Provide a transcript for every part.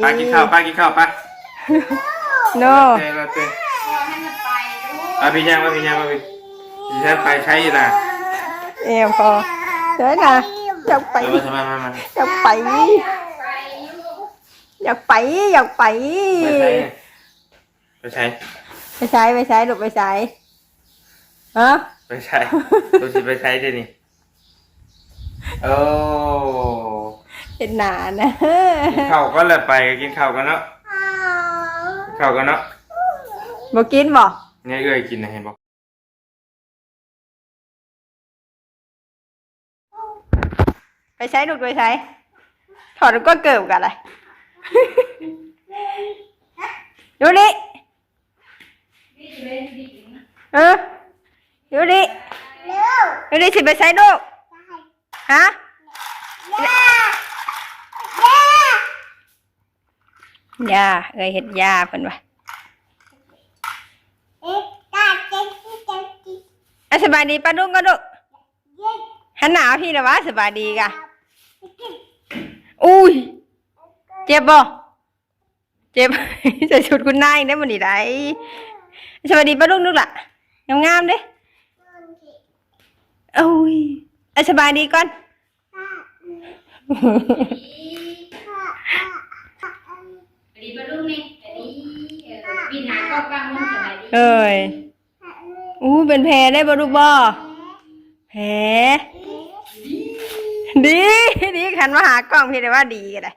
ไปกินข้าวไปกินข้าวไปโนเต้เราเต้ให้มันไปดูมาพี่ย่างมาพี่ย่างมาพี่พี่ย่างไปใช้นะเอวพอเดี๋ยวนะอยากไปเดี๋ยวมาทำไมมามาอยากไปไปอยากไปอยากไปไปใช้ไปใช้ไปใช้ไปใช้ลูกไปใช้ฮะไปใช้ดูสิไปใช้ดินี่โอ้ เห็นหนานะกินข้าวก็เลยไปกินข้าวกันเนาะกินข้าวกันเนาะบ่กินบ่เนี่ยเอ้ยกินนะเห็นบอกไปใช้ลูกไปใช้ ถอดแล้วก็เกิบกันเลยดูนี่เออดูนี่ดูนี่สิไปใช้ลูกฮะ ยาเอ้ยเฮ็ดยาเพิ่นว่าอะสบายดีป้าดุ้งก็ดุหันหนาวพี่ละวะสบายดีกะอุ้ย เจ็บบ่เจ็บใส่ชุดคุณนายได้บ่นี่ได้สบายดีป้าดุ้งลูกล่ะงามๆเด้โอ้ยอะสบายดีก่อน อันนี้มาลูกนี่อันนี้เออบินหาก็กลางมันสบายดีเอ้ยอู้เป็นแผลได้บ่ลูกบ่แผลดีดีขันมาหากล้องพี่ได้ว่าดีก็ได้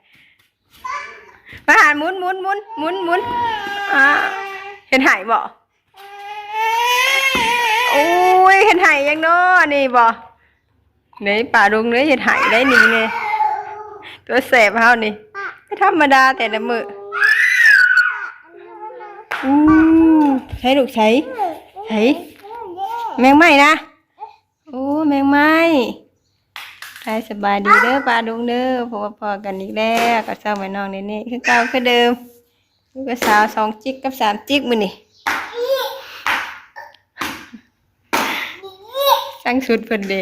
มาหาหมุนหมุนหมุนหมุนหมุนอ่าเห็นหายบ่โอ้ยเห็นหายยังเนาะนี่บ่ไหนป่าดงเนื้อเห็นหายได้นี่เนี่ยตัวแสบเฮานี่ไม่ธรรมดาแต่ละมือ อู้ใช้ลูกใช้ใช้แมงไม้นะโอ้แมงไม้ใครสบายดีเด้อปลาดุงเด้อพบพอกันอีกแล้วกับเจ้าแม่น้องนี่นี่คือเก่าคือเดิมลูกสาวสองจิกกับสามจิกมือนี่สั่งชุดเพิ่นเด้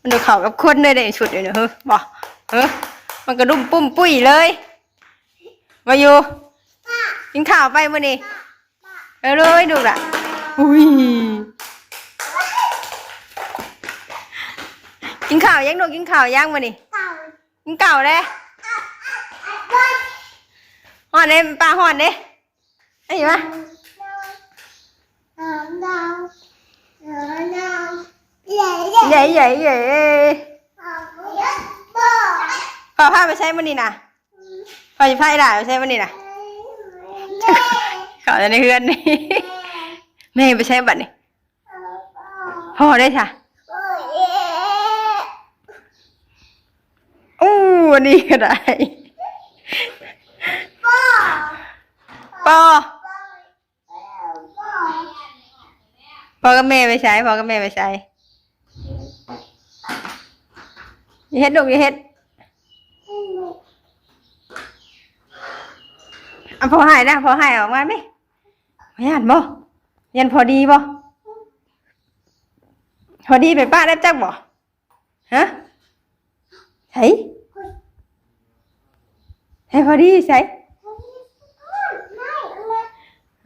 มันดูเข้ากับคนเลยเด้ชุดเดี๋ยวนี้เฮ้ยบ่เฮ้ยมันกระดุมปุ้มปุ้ยเลยมาอยู่ กินข้าวไปมื้อนี้เออเลยดูล่ะอุ้ยกินข้าวยังหนูกินข้าวยังมานี่กินเก่าเลยห่อนเลยปลาห่อนเลยไอ้ยี่ปะใหญ่ใหญ่ใหญ่พอพาไปใช้มันนี่นะพอจะพาไอ้ด่าไปใช้มันนี่นะ ขอจะในเฮือนนี่แม่ไปใช้บัตรนี่พอได้ค่ะอู้อันนี้ก็ได้ปอพอกับแม่ไปใช้พอกับแม่ไปใช้อย่าเฮ็ดลูกอย่าเฮ็ดอะ พอหายนะพอหายออกมาไหมพยันบ่ยันพอดีบ่พอดีไปป้าได้จักบ่ฮะใช่ใช่พอดีใช่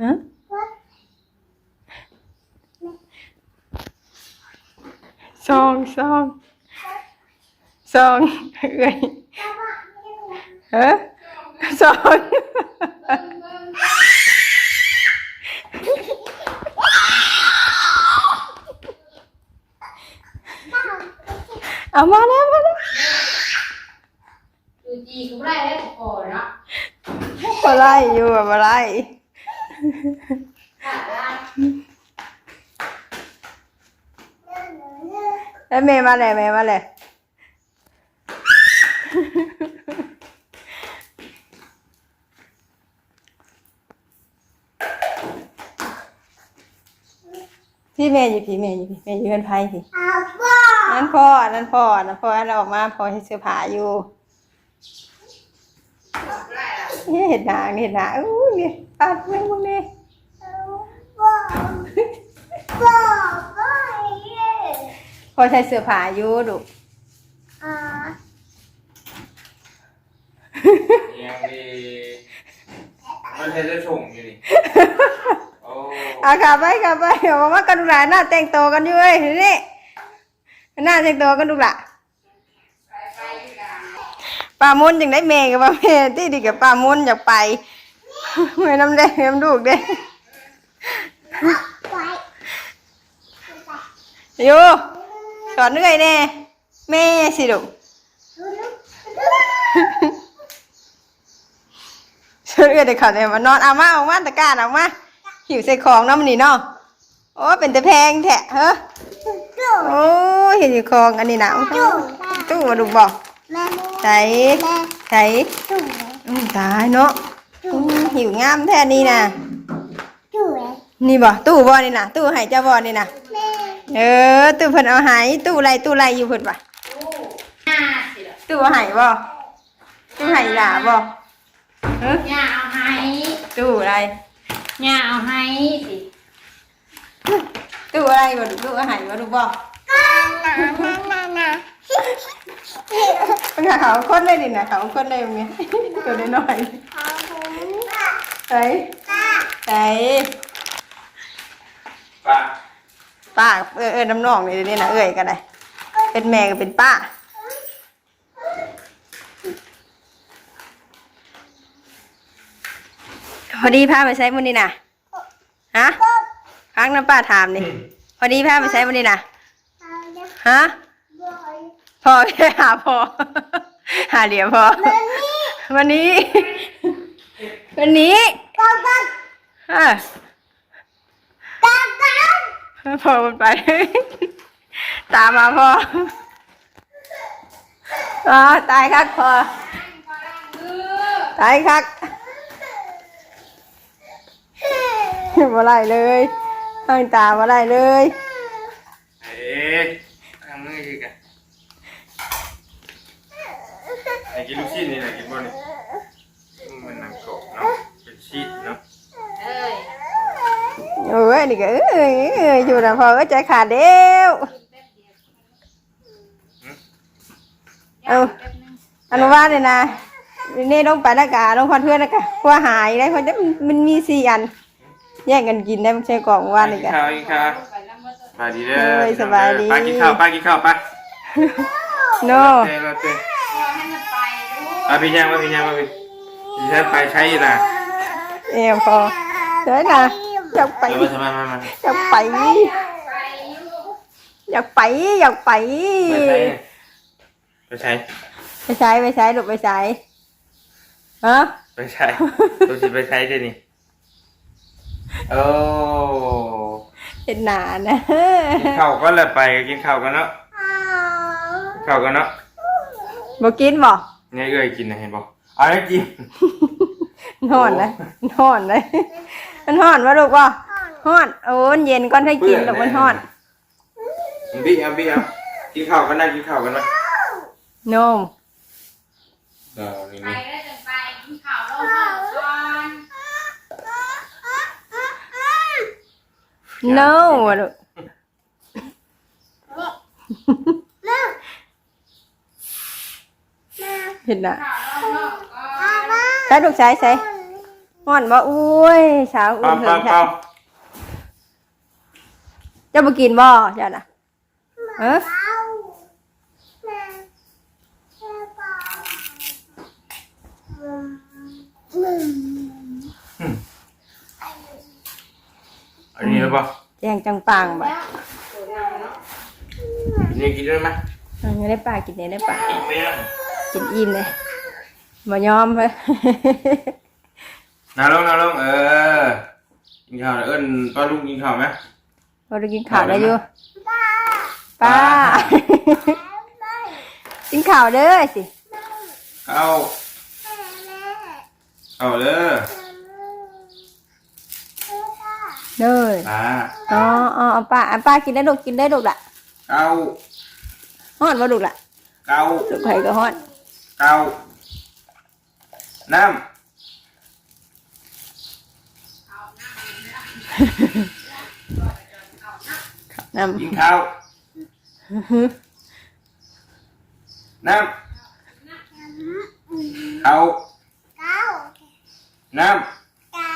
ฮะซองซองซองเอ้ยฮะ ซองเอามาแล้วมาแล้วดูจีก็ไม่ได้แล้วก่อนเนาะมาไล่อยู่อะมาไล่ค่ะได้แล้วเมย์มาเลยเมย์มาเลย พี่เมย์อยู่พี่เมย์อยู่พี่เมย์อยู่เพื่อนไพ่พี่นั่นพ่ออันนั้นพ่ออันนั้นพ่ออันนั้นออกมาพ่อให้เสื้อผ้าอยู่นี่เห็นหนานี่เห็นหนาอู้นี่ปัดเรื่องพวกนี้พ่อใช้เสื้อผ้าอยู่ดูยังดีมันเห็นได้ส่งอยู่นี่โอ้ เอาขับไปขับไปเอามากันดูหลานหน้าแต่งตัวกันอยู่เว้ยนี่หน้าแต่งตัวกันดูละป้ามุนจังได้เมย์กับป้าเมย์ที่ดีกับป้ามุนอยากไปเมื่อน้ำแดงน้ำดูกเด้อยู่สอนเหนื่อยแน่แม่สิลูกสอนเหนื่อยเด็กขาเนี่ยมานอนเอามาเอามาตะการเอามา หิวใส่ของน้ำมันนี่เนาะโอ้เป็นแต่แพงแท้เฮ้อโอ้ยเห็นอยู่ของอันนี้นะตู้มาดูบอกใส่ใส่อืมตายเนาะอืมหิวงามแท้นี่นะนี่บ่ตู้บ่นี่นะตู้ให้เจ้าบ่นี่นะเออตู้เพิ่นเอาให้ตู้ไรตู้ไรอยู่เพิ่นปะห้าสิล่ะตู้เอาให้บ่ตู้ให้หล่าบ่เออย่าเอาให้ตู้อะไร ย่าเอาให้สิตู้อะไรบ่ลูกตู้เอาให้บ่ลูกบ่เป็นไงเขาคนได้ดิน่ะเขาคนได้มั้ยตัวน้อยๆใส่ใส่ป้าป้าเออเออน้ำนองนี่เดี๋ยวนี่นะเอ้ยก็ได้เป็นแม่ก็เป็นป้า พอดีพาไปใช้มันนี่นะฮะพักน้ำป้าถามนี่พอดีพาไปใช้มันนี่นะฮะพอแค่หาพอหาเหลียวพอวันนี้ วันนี้ฮะพอมันไป ตามมาพออ๋อตายครับพอตายครับ มาไล่เลยตั้งตามาไล่เลยเอ๊ะทางมือคือกันไอ้กินลูกชิ้นนี่นะกินบ่นี่มันหนังกรอบเนาะเป็นชีสเนาะเอ้ยโอ้ยนี่ก็เอ้ยเอ้ยอยู่นะพอก็ใจขาดเดียวเอาอนุวาตเลยนะนี่ต้องไปแล้วกะต้องคอนเพื่อนแล้วกะกลัวหายได้เพราะจะมันมีสี่อัน แย่งกันกินได้ไม่ใช่กล่องว่านเลยกินกะข้าวกินข้าวไปแล้วมาสบายดีเด้อเอ้ยสบายดีป้ากินข้าวป้ากินข้าวป้าโนเต้เราเต้ให้มันไปลูกป้าพี่ย่างป้าพี่ย่างป้าพี่พี่ท่านไปใช้อยู่นะเอ็มพอเฮ้ยนะอยากไป เดี๋ยวมาทำไมมามาอยากไปไปลูกอยากไปอยากไปไปใช้ไปใช้ไปใช้ลูกไปใช้ฮะ ไปใช้ตัวสิไปใช้เดี๋ยวนี้ โอ้เห็นหนานะกินข้าวก็เลยไปกินข้าวกันเนาะกินข้าวกันเนาะบอกกินบอกเนี่ยเอ้ยกินนะเห็นบ่เอาได้กินนอนนะนอนนะมันห่อนวะลูกว่าห่อนโอ้ยเย็นก่อนให้กินลูกมันห่อนมันบิ๊กเอาบิ๊กเอากินข้าวกันนะกินข้าวกันนะนมเออนี่ไปนี่ได้จังไปกินข้าวลงห้องก่อน โนวะลูก เห็นหนาข้าวลงห้องก่อนใช้ลูกใช้ใช้ห่อนบ่อุ้ยสาวอุ่เปล่านเถิเปล่างเปแท้ล่าจะมากินบ่เจ้าน่ะเออ อันนี้หรือเปล่าแจงจังปังบ่นี่กินได้ไหมอันนี้ได้ป่ากินได้ได้ป่ากินไม่ได้กินอิ่มเลยมายอมเลยนาลงนาลงเออกินข้าวเอิ้นป้าลุงกินข้าวไหมพอได้กินข้าวได้อยู่ป้ากินข้าวเด้อสิเอาเอาเลย เด้อป้าอ๋ออ๋อเอาป้าอะป้ากินได้ลูกกินได้ลูกละเกาฮอดบ่ลูกละเกาลูกไผ่ก็ฮอดเกาน้ำน้กินข้าวน้ำเอาำน้ำอ่า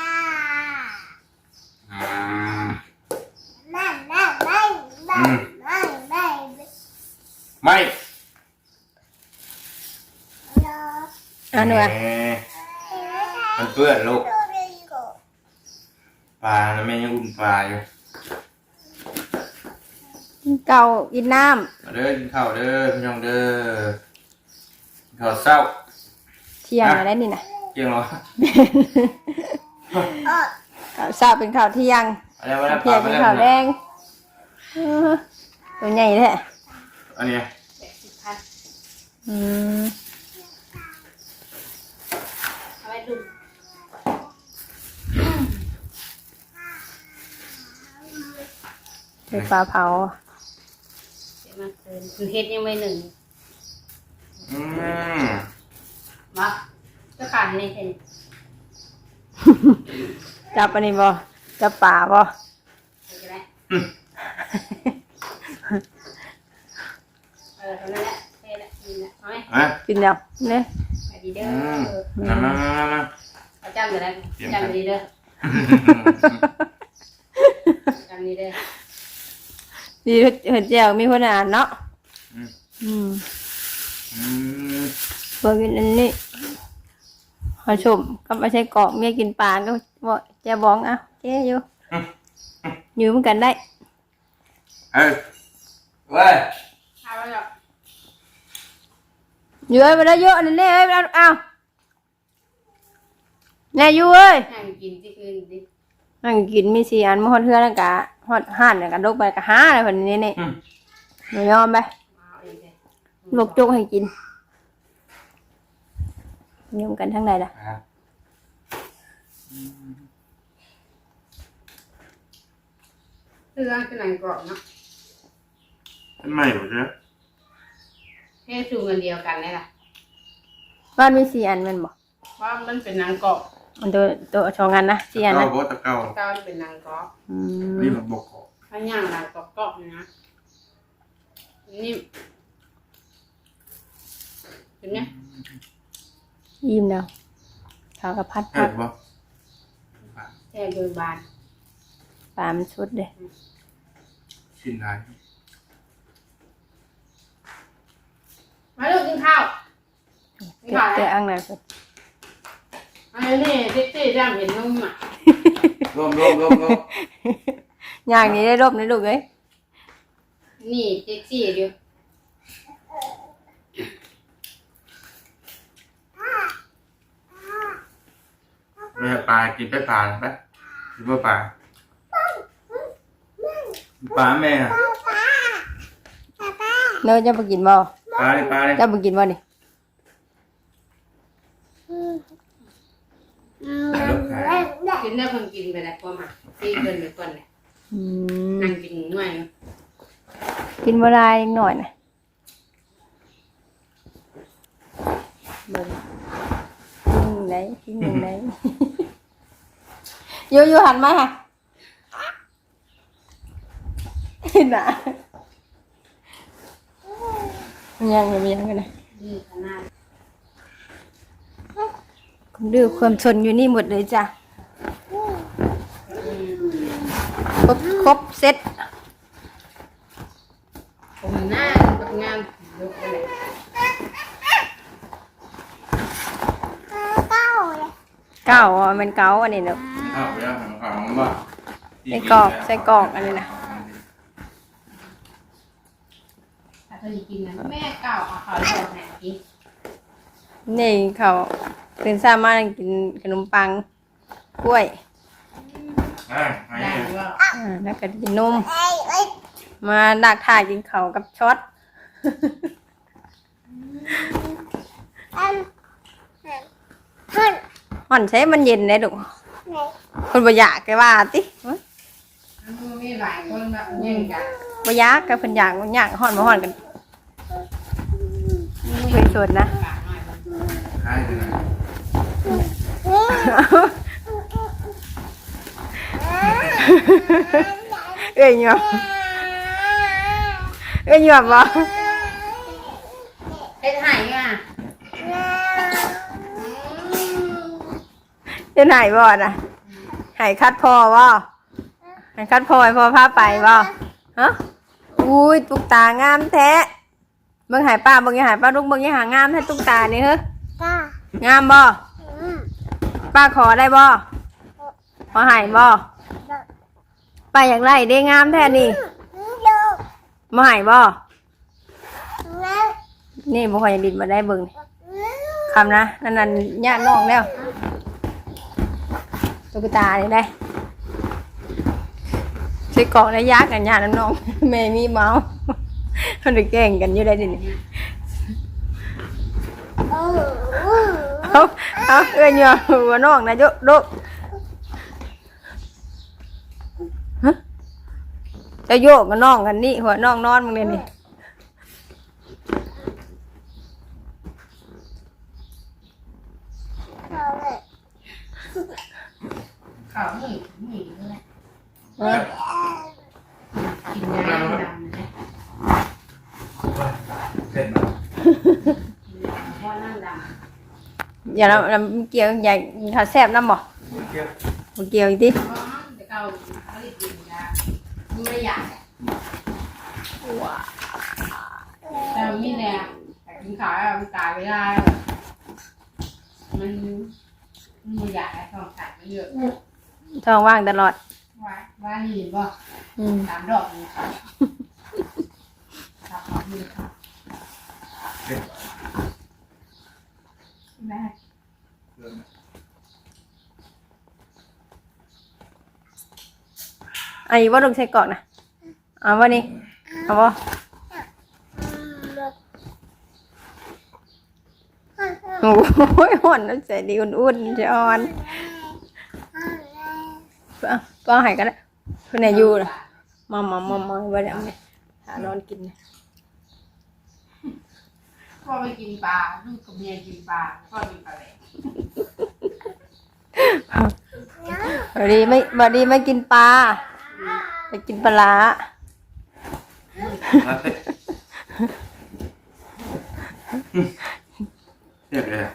อืม ไม่อะหนูอะแหมมันเปื้อนลูกปลานะแม่ยังอุ่นปลาอยู่เก่ากินน้มาเด้อกินข้าวเด้อพี่น้องเด้อกินข้าวเศร้าำเที่ยงอะไรนี่นะ เที่ยงเหรอข้าวเช้าเป็นข้าวเที่ยงอะไรวะเนี่ยปเที่ยลางไปเป็นแล้วข้าวแดงเออตัวใหญ่แท้อันเนี้ยแปดสิบพัน อืมเอาไว้ลุงเป็นปลาเผาเดี๋ยวมาเกินคือเฮ็ดยังไม่หนึ่งอืมมาเจะขาดนี่เห็นจับอันนี้บ่จับปลาบ่ก็ได้เออตอนนั้นแหละเท่ละนี่แหละเอาไหม อะ กินแล้วเนี่ยไปดีเด้ออืมมามามามามาเอาจำอยู่แล้วจำดีเด้อจำดีเด้อดีเห็นแจ่วมีคนอ่านเนาะอืมอืมอืมเบอร์กินอันนี้หอยชมก็ไม่ใช่กรอกเมียกินปลาก็บอกแจบองเอะเจ๊อยู่อยู่เหมือนกันได้เอ้ยเว้ยเอาไว้หรอก อยู่เอ้ยมาได้เยอะนี่เน่เอ้ยมาเอาเอาแน่อยู่เอ้ยนั่งกินที่คืนดินั่งกินมีสี่อันมาฮอดเทือนั่นกะฮอดห่านนั่นกะลกไปกะห้าอะไรแบบนี้นี่อืม หนูยอมไปเอาเองเลยลกจกให้กินยุ่งกันทั้งใดล่ะอะเรื่องคือหนังกรอบเนาะเป็นไมหมดเลย เท่สูงกันเดียวกันนี่แหละบ้านมีสี่อันแมันบอกเพราะมันเป็นหนังกรอบมันตัวตัวสองอันนะสี่อันเก้านะโบตะเก้าเก้าเป็นหนังกรอบอืนี่มมันบกเกาะถ้าย่างหนังกรอบกรอบๆนะนี่เห็นไหมยิ้มแล้วข้าวกับพัดเห็พัดนปะแท่โดยบานปลามันชุดเลยชิ้นไหน มาลูกกินข้าวกินเก็บข้าวแต่แล้วอังไหนเพิ่นอันนี้เจ๊เจ๊จำเห็นนุ่มอะรวมรวมรวมรวมอย่างนี้ได้รบในลูกเอ้ยนี่เจ๊จี้เดียวแม่ปลากินไปปลาไปกินไปปลาปลาแม่อะเนื้อจะไปกินบ่ ปลาเลยปลาเลยจะไปกินบ่นี่ลูกไข่กินได้คนกินไปแล้วพอมาตีเกินไปก่อนเลยอืมนั่งกินง่วยกินบ่ได้อีกหน่อยนะเบิ่งกินไหนกินไหนอยู่อยู่หันมาค่ะเห็นหนามัน ยังมันยังกันนะนี่ขนาดความดื้อความสนอยู่นี่หมดเลยจ้ะอืมครบครบเซ็ตผมหน้าแบบงามลุกไปเลยเก้าอะมันเก้าอันนี้เนอะข้าวย่างของข้าวของบ้าใส่กรอกใส่กรอกอันนี้นะ ถ้าเธอจะกินนะแม่เก่าเอาเขาเลือกไหนกินนี่เขาเป็นสามารถกินขนมปังกล้วยอะไอ้ได้เนี่ยว่าอ่าแล้วก็กินนม มาดักถ่ายกินเขาวกับช็อต ห่อนใช้มันเย็นเลยดุคนบ่อยากแกว่าติมันมีหลายคนแบบยิงกันบ่อยากกับเพิ่นอยากบ่อยากห่อนบ่ห่อนกัน ไปสวนนะปากหน่อยมันไอ้เนี่ยเอ้ยหยอบเอ้ยหยอบบ่เฮ็ดให้อะเป็นไหายบ่น่ะไหายคัดพ่อบ่ไหายคัดพ่อให้พ่อพาไปบ่ฮะอุ้ยตุ๊กตางามแท้ เบิ่งใหายป้าเบิ่งอยังใหายป้าลูกเบิ่งอยังหางามแท้ตุ๊กตานี่เฮ้งามบ่ป้าขอได้บ่ขอใหายบ่ป้าอยากไล่ได้งามแท้นี่บ่ใหายบ่นี่บ่ค่อยอยากดินมาได้เบิ่งนี่คำนะนั่นนั่นญาติน้องแล้วตุ๊กตานี่ได้ใช้กล่องได้ยากกันยาน้ำน้องแม่มีเมาส์ เขาได้แกล้งกันอยู่ได้ดินี่เอาเอาเอื้อนอยู่หัวน้องนะโยโดกฮะจะโยกกับน้องกันนี่หัวน้องนอนมึงเนี่ยนี่ข้าวหมูหมูเลยเออกินยาดำ นะเสร็จแล้วพ่อนั่งดอย่าเราเราเกี่ยวใหญ่ถ้าแซ่บน้ำบ่เกี่ยวบ่เกี่ยวอีกทีำอ๋อแต่เก่าเขาเรียกกินยาไม่อยากแต่มีแรงแต่กินข้าวมันตายไม่ได้มันมันอยากให้ท้องขาดไม่เยอะท้องว่างตลอดว่าว่านี่บ่อืมสามดอกนี่ ครับสามดอกนี่ครับเสร็จแม่เริ่มอันนี้ว่าลงใส่กล่องนะเอาวะนี่เอาวะโอ้ยห่อนน้ำใจดีอุ่นๆจะอ่อนเอาหายกันละคนไหนอยู่ล่ะมามามามาวันนี้เอาไหมหานอนกินเนะ พ่อไปกินปลาลูกกับเมียกินปลาพ่อกินปลาแหลกบดนีไม่บดนีไม่กินปลาไปกินปลาร้าแล้วเสร็จเสร็จเลย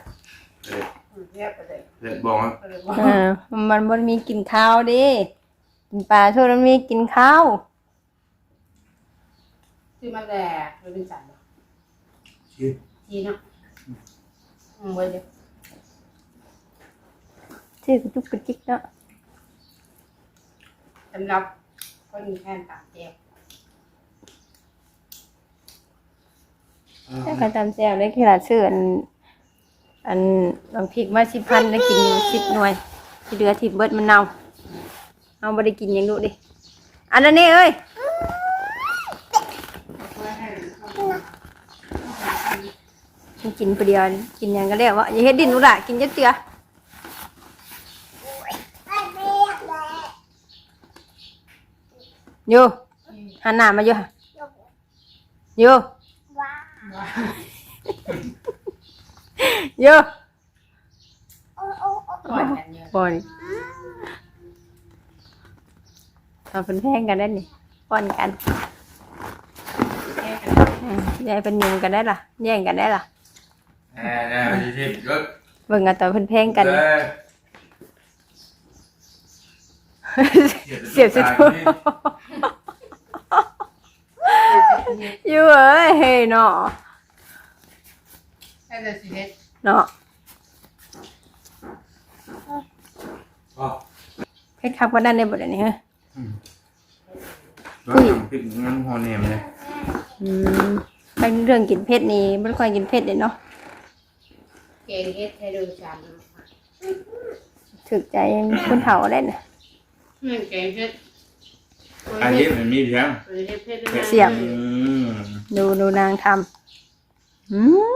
เสร็จเรียบไปเลยเสร็จบอกว่าไปเลยว่าเออมันมันมีกินข้าวดิกินปลาช่วงนั้นมีกินข้าวซื้อมาแหลกเลยเป็นสันชื่อ จีนเนาะอืมไว้เดี๋ยวชื่อกระจุกกระจิกเนาะสำหรับคนแค่ปากแก้วถ้าการตามแซวได้ขนาดซื้ออัน อันน้ำพริกมาสิบพันได้กินอยู่สิบหน่วย ที่เหลือที่เบิดมันเน่าเอาบ่ได้กินหยังดูดิอันนั้นนี่เอ้ย เพื่อให้ มัน กินประเดียวกินหยังก็แล้ววะอย่าเฮ็ดดินลูกล่ะกินเยอะเจือโยหันหน้ามาโยโยโยก่อนกันเยอะบอนี่ทำเป็นแพงกันได้นี่ป้อนกันแยายเป็นยุงกันได้ล่ะ แย่งกันได้ล่ะ แน่แน่ดีที่รถเบิ่งกันต่อเป็นแพงกัน เสียบสิทุอยู่เอ้ยเฮ้ยเนาะแค่จะสิเฮ็ดเนาะอ๋อเพชรคักว่าด้านในบ่ได้นี่ฮะรถทำผิดงั้นพอเนมเลยอืมไปเรื่องกินเพชรนี่บ่ค่อยกินเพชรเลยเนาะ กงเฮ็ดให้ดูจานถึกใจคนเฒ่าได้น่ะนี่เกงเฮ็ดอันนี้มันมีเพียงเฮ็ดเฮ็ดด้วยเสียบอืมดูดูนางทำอืม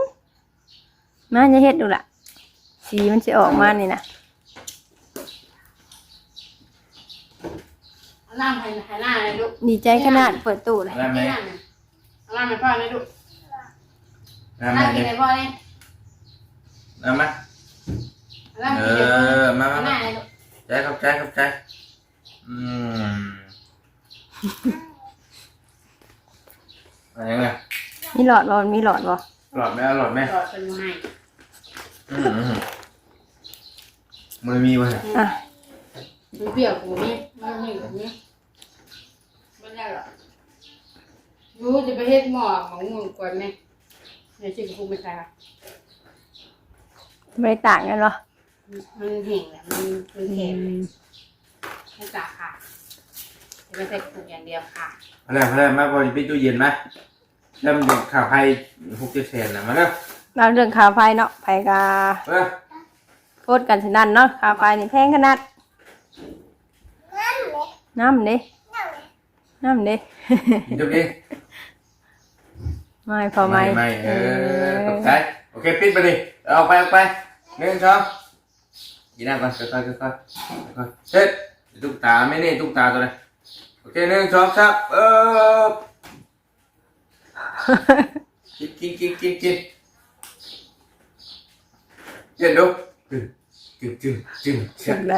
มาจะเฮ็ดดูล่ะ สีมันจะออกมานี่นะล่างให้ให้หน้าเลยลูกดีใจขนาดเปิดตู้เลยได้ไหมล่างล่างให้พ่อเลยลูกได้ไหมล่างกินให้พ่อเลย ได้ไหมล่างเอกินให้พ่ออมาหมาน้ามาเลยลูกใจเข้าใจเข้าใจอืมอะไรเงี้ยมีหลอดบ่มีหลอดบ่หลอดไหมหลอดไหมรอเป็นไงอืมอืมมันมีมั้ยอะมันเปรี้ยวกูนี่มันมีแบบนี้ไม่ได้หรอกยูจะไปเฮ็ดหม้อของมึงก่อนไหมเดี๋ยวชิมกูไม่ใช่ค่ะ ไม่ต่างกันเหรอมันแห้งแหละมันมันเค็มไม่กล้าค่ะจะไม่ใส่ถุงอย่างเดียวค่ะอะไรอะไรมาพอจะไปตู้เย็นไหมแล้วมันเด็กข่าวไพ่หกเจ็ดแสนนะมาแล้วเราเรื่องค่าไฟเนาะไฟกาเออโพดกันฉะนั้นเนาะค่าไฟนี่แพงขนาดน้ำเด้น้ำเด้จบดิไม่พอไหมไม่ไม่เออตกใจโอเคปิดไปดิ เอาไปเอาไปหนึ่งสองยีน่าก่อนค่อยๆค่อยๆค่อยๆเสร็จตุ๊กตาไม่นี่ตุ๊กตาตัวไหนโอเคหนึ่งสองสามเออกินกินกินกินกินเจ็ดดูจึงจึงจึงจึงไหน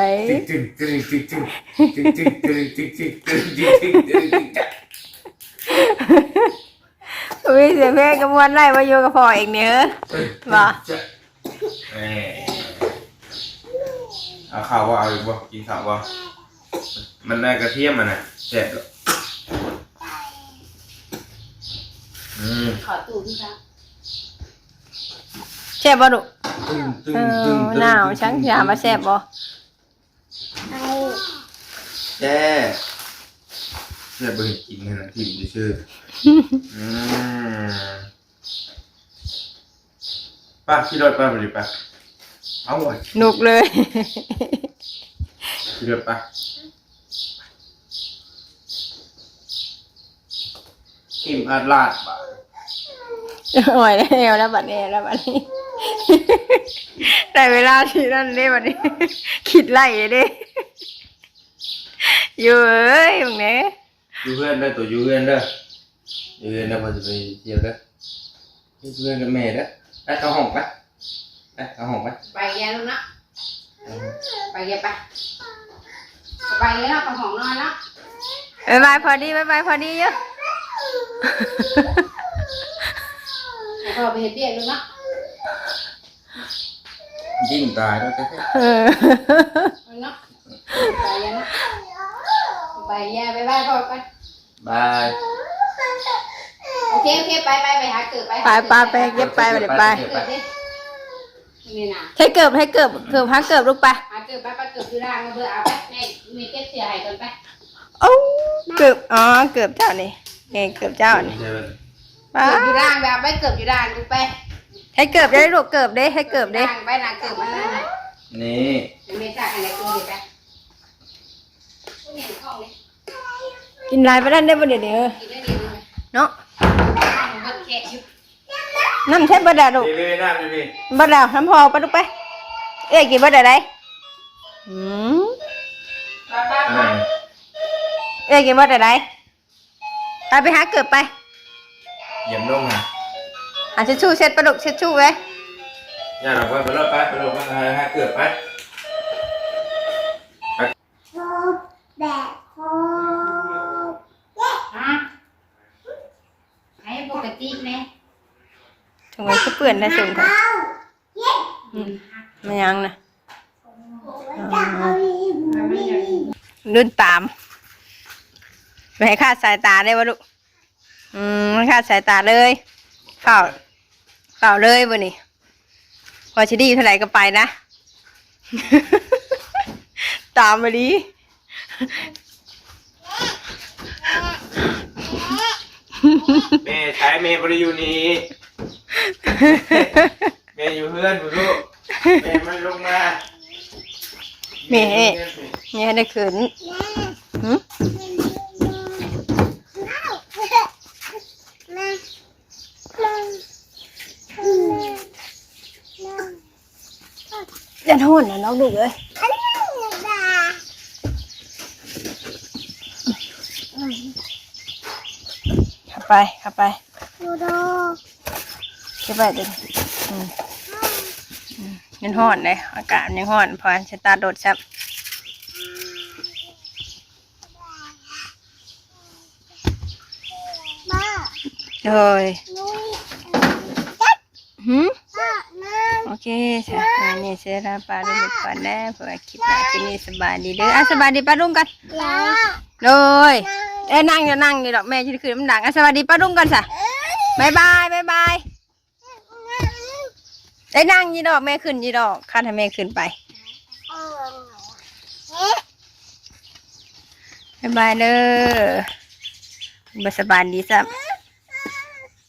จึงจึงจึงจึงจึงจึงจึงจึงจึงจึงจึงจึงจึงจึงจึงอุ้ยเสียงเพลงกระมวลไล่มาอยู่กับพ่อเองเนี่ยเฮ้ยว่า เอ้ยเอาข้าวว่าเอาอีกบ่กินข้าวว่ามันได้กระเทียมมันน่ะแซ่บหรออืมขอตู้พี่ครับแซ่บบ่ดุตึ้งตึ้เองตึ้งอหนาวช่างยามาแซ่บบ่แซ่บแซ่บเบิ่งกินขนาดที่มันจะชื่ออืม ป้าขี่รถป้าไปดิป้าเอาไว้หนุกเลย ขี่รถป้าทิมอาดลาดบ่าโอ้ยแล้วแล้วบัดนี้แล้วบัดนี้ได้เวลาที่นั่นเด้บัดนี้ คิดไล่เด้อยู่เอ้ยมึงเนี่ยอยู่เพื่อนเด้อตัวอยู่เพื่อนเด้ออยู่เพื่อนเด้อพอจะไปเที่ยวเด้ออยู่เพื่อนกับแม่เด้อ ไปเข้าห้องไปไปเข้าห้องไปไปแย่แล้วนะไปแย่ไปไปเลยนะไปห้องนอนนะบายบายพอดีบายบายพอดีเยอะแล้วก็ไปเฮ็ดเบี้ยแล้วนะยิ่งตายแล้วแท้เออไปเนาะไปแย่นะไปแย่ไปบ้านพ่อไปๆบาย โอเคโอเคไปไปไปหาเกิดไปไปไปไปเก็บไปไปเดี๋ยวไปเกิดดินี่นะให้เกิบให้เกิบเกิบพักเกิบลูกไปหาเกิดไปไปเกิดอยู่ร่างมาเบอร์เอาไปแม่มีเก็บเสียหายก่อนไปโอ้เกิบอ๋อเกิบเจ้านี่เองเกิบเจ้านี่ใช่ไหมป้าเกิดอยู่ร่างแบบไปเกิดอยู่ร่างดูไปให้เกิบได้ลูกเกิบได้ให้เกิบได้ร่างไปนะเกิดมาแล้วนะนี่ไม่จากอะไรตัวเดียวไปเห็นห้องเลยกินลายไปด้านได้บ่เดี๋ยวนี้เออกินได้ดีเลยเนาะมั นก็แค่อยู่น้ำใช่บ่ได้ลูกพี่พี่น้ำอยู่พี่บ่ได้น้ำพอไปลูกไป เอ้ยกินบ่ได้ไดอืมบ้าบ้าอะไรบ้าเอ้ยกินบ่ได้ไดไปไปหาเกิบไปเหยียบลงอะหาเช็ดชู่เช็ดปลาดุกเช็ดชู่ไว้อย่าหรอกว่าไปรถไปไปรถไปให้เกิดไปฮะให้ปก ติไหมถุงไว้คือเปื่อนได้สูงค่ะอืมมันยังนะมันไม่อยากรุ่นตามไปให้คาดสายตาได้บ่ลูก อืมมันคาดสายตาเลยเฝ้าเฝ้าเลยบ่นี่พอชิดีเท่าไหร่ก็ไปนะ ตามมาดี แม่ใช้แม่บริยูนี้แม่อยู่เพื่อนผู้ลูกแม่ไม่ลงมาแม่เนี่ยได้ขืนหืมยันหุ่นนะน้องลูกเอ้ยเข้า ไปเข้าไปเข้าไปเดิอืมอืมยังห่อนเลยอากาศยังห่อนพอสตาร์ทรถซับเลยหืมโอเคใช่อันนี้เสียราปลาดุงก่อนนะเพื่อคลิปหน้าคลิปนี้สบายดีเด้ออะสบายดีปลาดุงกันเลย เอ้ยนั่งอยู่นั่งอยู่ดอกแม่ที่คืนมันดังอะสวัสดีป้ารุ่งกันสะบายบายบายบายได้นั่งยี่ดอกแม่ขึ้นยี่ดอกข้าทำแม่ขึ้นไปบายบายเด้อบ่สบายดีสับ